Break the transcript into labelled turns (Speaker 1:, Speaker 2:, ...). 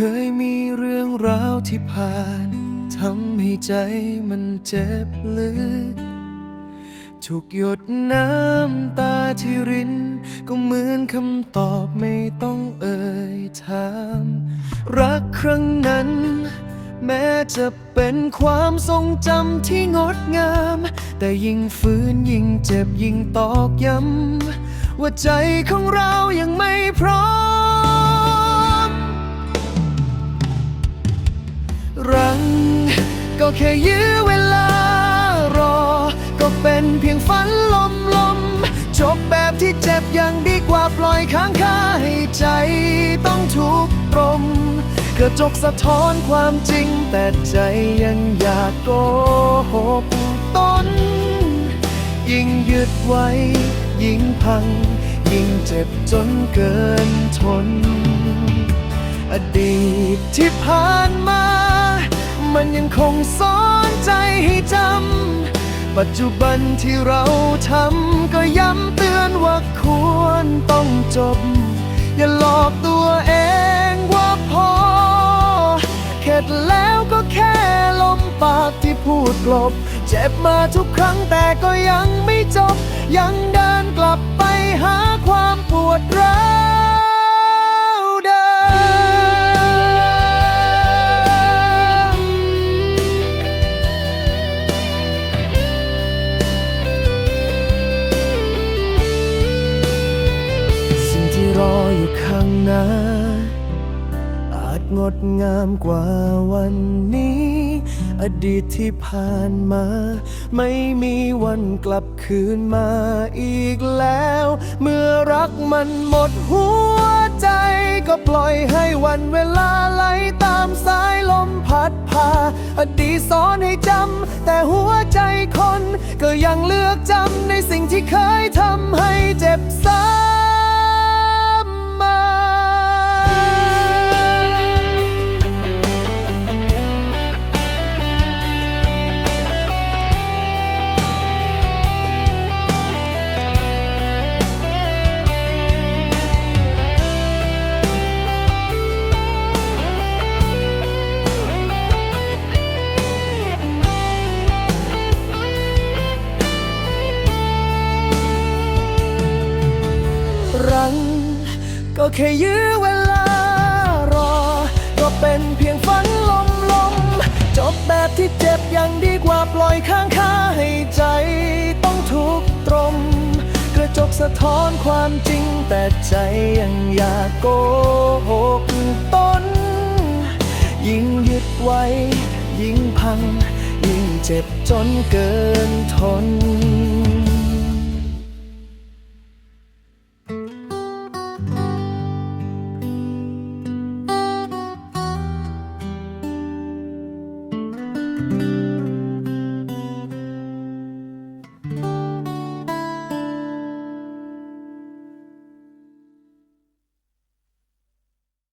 Speaker 1: คยมีเรื่องราวที่ผ่านทำให้ใจมันเจ็บลึก ทุกหยดน้ำตาที่ริน ก็เหมือนคำตอบไม่ต้องเอ่ยถาม รักครั้งนั้น แม้จะเป็นความทรงจำที่งดงาม แต่ยิ่งฟื้นยิ่งเจ็บยิ่งตอกย้ำว่าใจของเรายังไม่พร้อม แค่ยื้อเวลารอ ก็เป็นเพียงฝันลมลมๆจบแบบที่เจ็บยังดีกว่าปล่อยค้างคาให้ใจต้องถูกตรมกระจกสะท้อนความจริง แต่ใจยังอยากโกหกตนยิ่งยึดไว้ ยิ่งพัง ยิ่งเจ็บจนเกินทน อดีตที่ผ่านมา มันยังคงสอนใจให้จำ ปัจจุบันที่เราทำก็ย้ำเตือนว่าควรต้องจบ อย่าหลอกตัวเองว่าพอ เข็ดแล้วก็แค่ลมปากที่พูดกลบ เจ็บมาทุกครั้งแต่ก็ยังไม่จบยังางนา อาจงดงามกว่าวันนี้ อดีตที่ผ่านมา ไม่มีวันกลับคืนมาอีกแล้ว เมื่อรักมันหมดหัวใจ ก็ปล่อยให้วันเวลาไหลตามสายลมพัดพา อดีตสอนให้จำ แต่หัวใจคน ก็ยังเลือกจำในสิ่งที่เคยทำให้เจ็บซ้ำ รังก็แค่ยื้อเวลารอ ก็เป็นเพียงฝันลมลมๆจบแบบที่เจ็บยังดีกว่าปล่อยข้างคาให้ใจต้องทุกข์ตรม กระจกสะท้อนความจริงแต่ใจยังอยากโกหกตน ยิ่งยึดไว้ ยิ่งพัง ยิ่งเจ็บจนเกินทน「